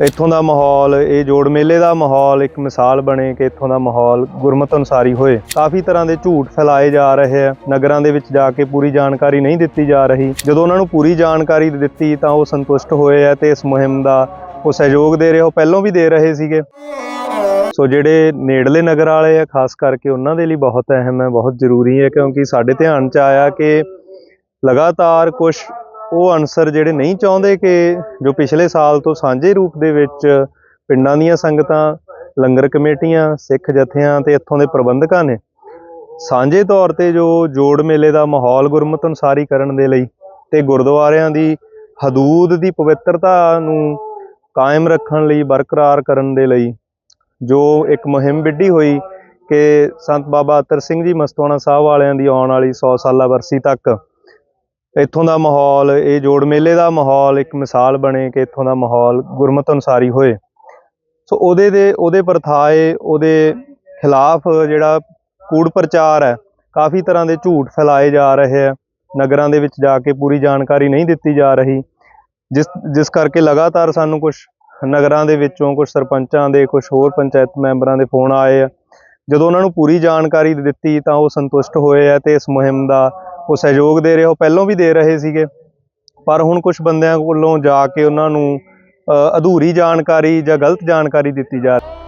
ਇੱਥੋਂ ਦਾ ਮਾਹੌਲ, ਇਹ ਜੋੜ ਮੇਲੇ ਦਾ ਮਾਹੌਲ, ਇੱਕ ਮਿਸਾਲ ਬਣੇ ਕਿ ਇੱਥੋਂ ਦਾ ਮਾਹੌਲ ਗੁਰਮਤ ਅਨੁਸਾਰੀ ਹੋਏ। ਕਾਫੀ ਤਰ੍ਹਾਂ ਦੇ ਝੂਠ ਫੈਲਾਏ ਜਾ ਰਹੇ ਆ। ਨਗਰਾਂ ਦੇ ਵਿੱਚ ਜਾ ਕੇ ਪੂਰੀ ਜਾਣਕਾਰੀ ਨਹੀਂ ਦਿੱਤੀ ਜਾ ਰਹੀ। ਜਦੋਂ ਉਹਨਾਂ ਨੂੰ ਪੂਰੀ ਜਾਣਕਾਰੀ ਦਿੱਤੀ ਤਾਂ ਉਹ ਸੰਤੁਸ਼ਟ ਹੋਏ ਆ ਤੇ ਇਸ ਮੁਹਿੰਮ ਦਾ ਉਹ ਸਹਿਯੋਗ ਦੇ ਰਹੇ, ਉਹ ਪਹਿਲਾਂ ਵੀ ਦੇ ਰਹੇ ਸੀਗੇ। ਸੋ ਜਿਹੜੇ ਨੇੜਲੇ ਨਗਰ ਵਾਲੇ ਆ, ਖਾਸ ਕਰਕੇ ਉਹਨਾਂ ਦੇ ਲਈ ਬਹੁਤ ਅਹਿਮ ਹੈ, ਬਹੁਤ ਜ਼ਰੂਰੀ ਹੈ, ਕਿਉਂਕਿ ਸਾਡੇ ਧਿਆਨ 'ਚ ਆਇਆ ਕਿ ਲਗਾਤਾਰ ਕੁਝ ਉਹ ਅਨਸਰ ਜਿਹੜੇ ਨਹੀਂ ਚਾਹੁੰਦੇ ਕਿ ਜੋ ਪਿਛਲੇ ਸਾਲ ਤੋਂ ਸਾਂਝੇ ਰੂਪ ਦੇ ਵਿੱਚ ਪਿੰਡਾਂ ਦੀਆਂ ਸੰਗਤਾਂ, ਲੰਗਰ ਕਮੇਟੀਆਂ, ਸਿੱਖ ਜਥਿਆਂ ਤੇ ਇੱਥੋਂ ਦੇ ਪ੍ਰਬੰਧਕਾਂ ਨੇ ਸਾਂਝੇ ਤੌਰ ਤੇ ਜੋ ਜੋੜ ਮੇਲੇ ਦਾ ਮਾਹੌਲ ਗੁਰਮਤ ਅਨੁਸਾਰੀ ਕਰਨ ਦੇ ਲਈ ਤੇ ਗੁਰਦੁਆਰਿਆਂ ਦੀ ਹਦੂਦ ਦੀ ਪਵਿੱਤਰਤਾ ਨੂੰ ਕਾਇਮ ਰੱਖਣ ਲਈ ਬਰਕਰਾਰ ਕਰਨ ਦੇ ਲਈ ਜੋ ਇੱਕ ਮੁਹਿੰਮ ਵਿੱਢੀ ਹੋਈ ਕਿ ਸੰਤ ਬਾਬਾ ਅਤਰ ਸਿੰਘ ਜੀ ਮਸਤਵਾਣਾ ਸਾਹਿਬ ਵਾਲਿਆਂ ਦੀ ਆਉਣ ਵਾਲੀ 100 ਸਾਲਾ ਵਰਸੀ ਤੱਕ ਇੱਥੋਂ ਦਾ ਮਾਹੌਲ, ਇਹ ਜੋੜ ਮੇਲੇ ਦਾ ਮਾਹੌਲ, ਇੱਕ ਮਿਸਾਲ ਬਣੇ ਕਿ ਇੱਥੋਂ ਦਾ ਮਾਹੌਲ ਗੁਰਮਤ ਅਨੁਸਾਰੀ ਹੋਏ। ਸੋ ਉਹਦੇ ਦੇ, ਉਹਦੇ ਪ੍ਰਥਾਏ, ਉਹਦੇ ਖਿਲਾਫ ਜਿਹੜਾ ਕੂੜ ਪ੍ਰਚਾਰ ਹੈ, ਕਾਫੀ ਤਰ੍ਹਾਂ ਦੇ ਝੂਠ ਫੈਲਾਏ ਜਾ ਰਹੇ ਆ ਨਗਰਾਂ ਦੇ ਵਿੱਚ ਜਾ ਕੇ ਪੂਰੀ ਜਾਣਕਾਰੀ ਨਹੀਂ ਦਿੱਤੀ ਜਾ ਰਹੀ। ਜਿਸ ਜਿਸ ਕਰਕੇ ਲਗਾਤਾਰ ਸਾਨੂੰ ਕੁਝ ਨਗਰਾਂ ਦੇ ਵਿੱਚੋਂ ਕੁਝ ਸਰਪੰਚਾਂ ਦੇ ਕੁਝ ਹੋਰ ਪੰਚਾਇਤ ਮੈਂਬਰਾਂ ਦੇ ਫੋਨ ਆਏ ਆ। ਜਦੋਂ ਉਹਨਾਂ ਨੂੰ ਪੂਰੀ ਜਾਣਕਾਰੀ ਦਿੱਤੀ ਤਾਂ ਉਹ ਸੰਤੁਸ਼ਟ ਹੋਏ ਆ ਤੇ ਇਸ ਮੁਹਿੰਮ ਦਾ ਉਹ ਸਹਿਯੋਗ ਦੇ ਰਹੇ ਉਹ ਪਹਿਲਾਂ ਵੀ ਦੇ ਰਹੇ ਸੀਗੇ। ਪਰ ਹੁਣ ਕੁਝ ਬੰਦਿਆਂ ਕੋਲੋਂ ਜਾ ਕੇ ਉਹਨਾਂ ਨੂੰ ਅ, ਅਧੂਰੀ ਜਾਣਕਾਰੀ ਜਾਂ ਗਲਤ ਜਾਣਕਾਰੀ ਦਿੱਤੀ ਜਾ ਰਹੀ